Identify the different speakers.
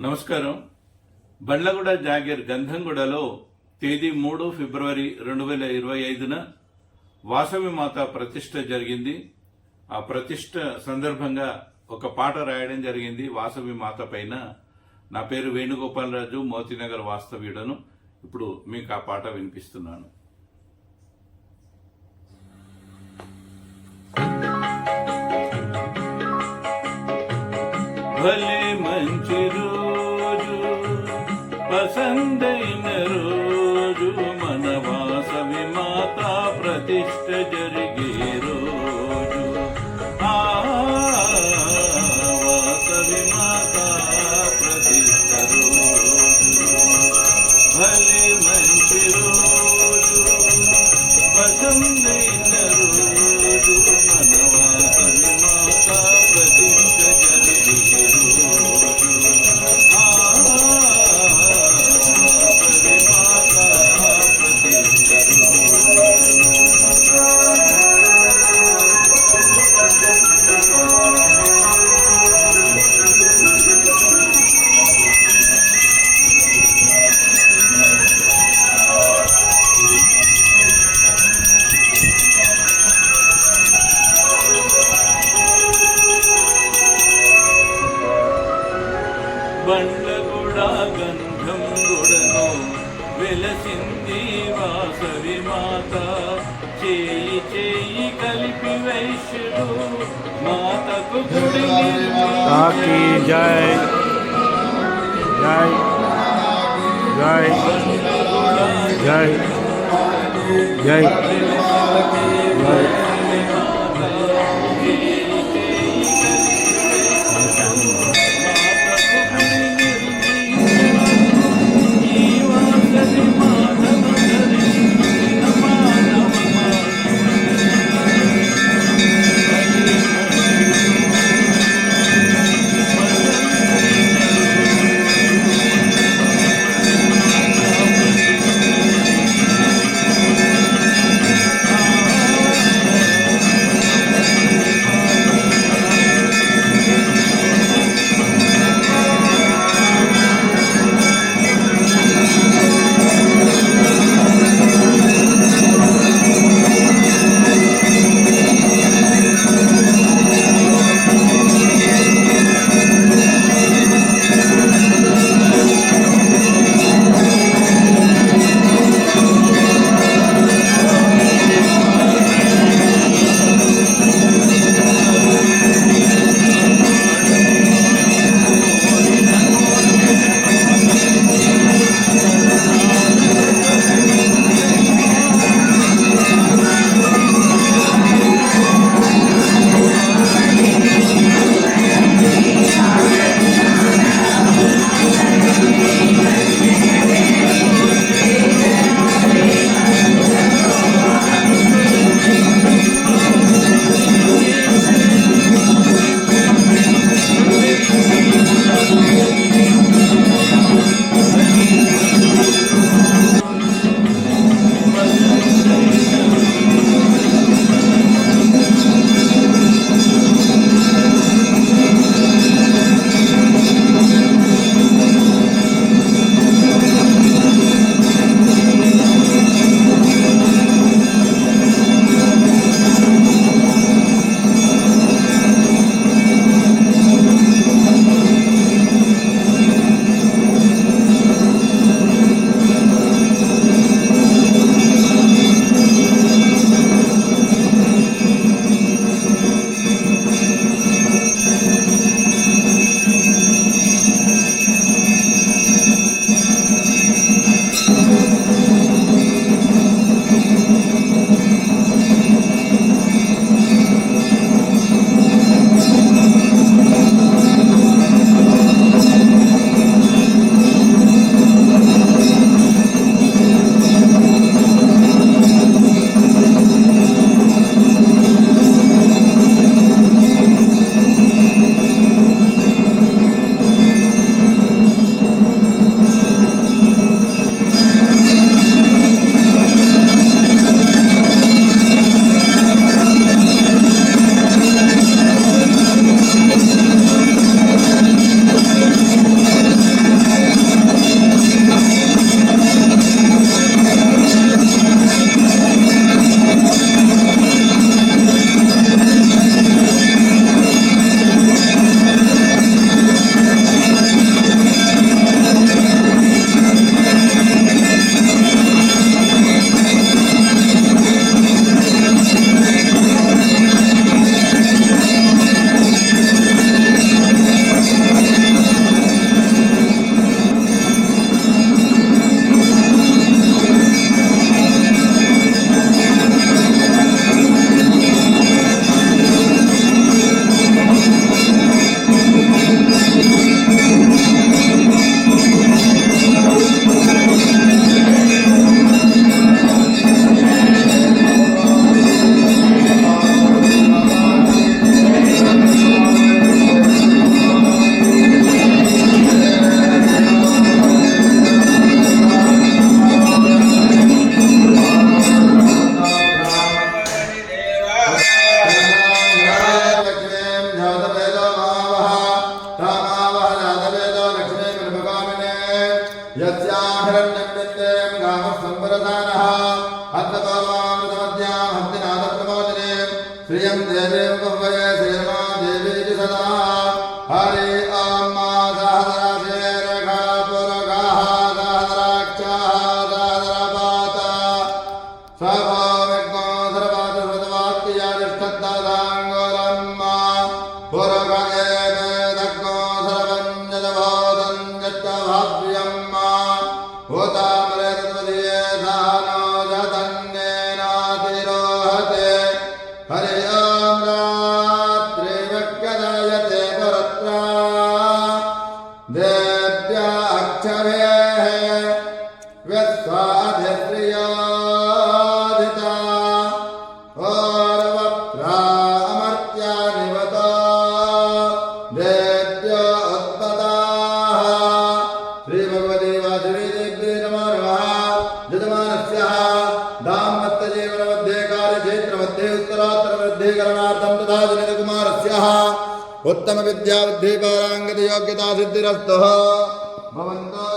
Speaker 1: నమస్కారం. బండ్లగూడ జాగీర్ గంధంగూడలో తేదీ మూడు ఫిబ్రవరి రెండు వేల ఇరవై ఐదున వాసవి మాత ప్రతిష్ట జరిగింది. ఆ ప్రతిష్ట సందర్భంగా ఒక పాట రాయడం జరిగింది వాసవి మాత పైన. నా పేరు వేణుగోపాలరాజు మోతీనగర్ వాస్తవ్యుడను. ఇప్పుడు మీకు ఆ పాట వినిపిస్తున్నాను. భలే Efendime చేయి చేయి కలిపి వైశ్యుడు మాతకు గుడి
Speaker 2: జై. జై. జై. జై. జై. జై.
Speaker 3: श्रियं देवे उपभये श्रीरमा देवी च सदा हरे आम्मा दहदराशेरघा पुरगाः दहदराक्षाः दहदरापाता स्वभाविज्ञो सर्वात् श्रुतवाक्यानिष्ठद्दाङ्गोरम्मा पुरग एवेदज्ञो सर्वञ्जनभोदञ्जत्तभाव्यम्मा होतामरे तद्वदीये सहनो जतन्नेनातिरोहते Aleluia. उत्तमविद्याबुद्धिपाराङ्गतयोग्यता सिद्धिरस्तुः। भवन्तो